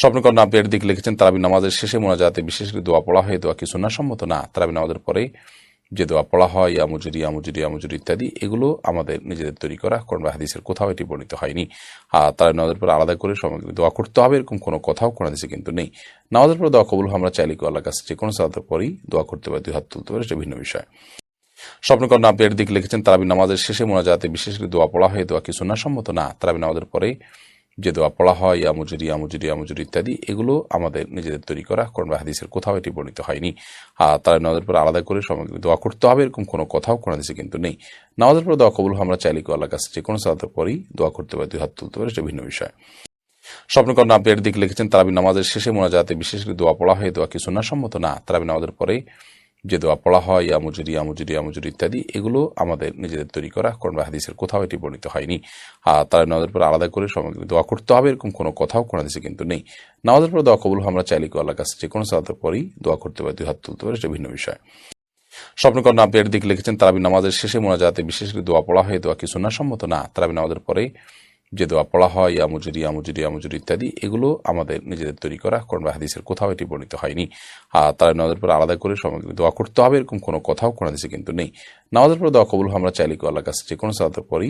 স্বপ্নকর নাপিয়ার দিক লিখেছেন তারাবি নামাজের শেষে মোনাজাতে বিশেষ করে দোয়া পড়া হয়, দোয়া কি সম্মত? না, তারাবি নামাজের পরে যে দোয়া পড়া হয়, ইয়া মুজুরি ইয়া মুজুরি ইয়া মুজুরি ইত্যাদি, এগুলো আমাদের নিজেদের তৈরি করা কোরআন হাদিসের কোথাও এটি বর্ণিত হয়নি। আর তারা নামাজের পর আলাদা করে সামগ্রী দোয়া করতে হবে, এরকম কোনো কথাও কোরআন হাদিসে কিন্তু নেই। নামাজের পর দোয়া কবুল আমরা চাইলে কেউ আল্লাহর কাছে যে কোনো সালাতের পরেই দোয়া করতে পারি, দুই হাত তুলতে পারি, সেটা ভিন্ন বিষয়। স্বপ্নকর নাপিয়ার দিক লিখেছেন তারাবি নামাজের শেষে মোনাজাতে বিশেষ করে দোয়া পড়া হয়, দোয়া কি সম্মত? না, তারাবি নামাজের পরে যে দোয়া পড়া হয় ইয়া মুজুরি ইয়া মুজুরি ইয়া মুজুরি ইত্যাদি, এগুলো আমাদের নিজেদের তৈরি করা। বা হাদিসের কোথাও এটি বর্ণিত হয়নি। আর তারা নামাজের পর আলাদা করে সামগ্রী দোয়া করতে হবে, এরকম কোনো কথাও কোরআন হাদিসে কিন্তু নেই। নামাজের পর দোয়া কবুল আমরা চাইলে কেউ আল্লাহর কাছে যে কোনো সালাতের পরেই দোয়া করতে পারি, দুই হাত তুলতে পারি, সেটা ভিন্ন বিষয়। স্বপ্নকর নাপিয়ার দিক লিখেছেন, তারাবি নামাজের শেষে মোনাজাতে বিশেষ করে দোয়া পড়া হয়, দোয়া কি সুন্নাহসম্মত না, তারাবি নামাজের পরে যে দোয়া পড়া হয়, ইয়া মুজুরি ইয়া মুজুরি ইয়া মুজুরি ইত্যাদি, এগুলো আমাদের নিজেদের তৈরি করা বা হাদিসের কোথাও এটি বর্ণিত হয়নি। আর তারা নামাজের পর আলাদা করে সমগ্র দোয়া করতে হবে, এরকম কোনো কথাও কোরআন হাদিসে কিন্তু নেই। নামাজের পর দোয়া কবুল আমরা চাইলে কেউ আল্লাহর কাছে যে কোনো সালাতের পরেই দোয়া করতে পারি, দুই হাত তুলতে পারি, সেটা ভিন্ন বিষয়। স্বপ্নকর নাপিয়ার দিক লিখেছেন, তারাবি নামাজের শেষে মোনাজাতে বিশেষ করে দোয়া পড়া হয়, দোয়া কি সুন্নাহসম্মত না, তারাবি নামাজের পরে যে দোয়া পড়া হয় ইয়ামুজুরি ইয়ামুজুরি ইয়া মুজুরি ইয়া মুজুরি ইত্যাদি, এগুলো আমাদের নিজেদের তৈরি করা, কোরআন বা হাদিসের কোথাও এটি বর্ণিত হয়নি। আর তারা নামাজের পর আলাদা করে সামগ্রী দোয়া করতে হবে, এরকম কোনো কথাও কোরআন হাদিসে কিন্তু নেই। নামাজের পর দোয়া কবুল আমরা চাইলে আল্লাহ কাছে যে কোনো সালাতের পরেই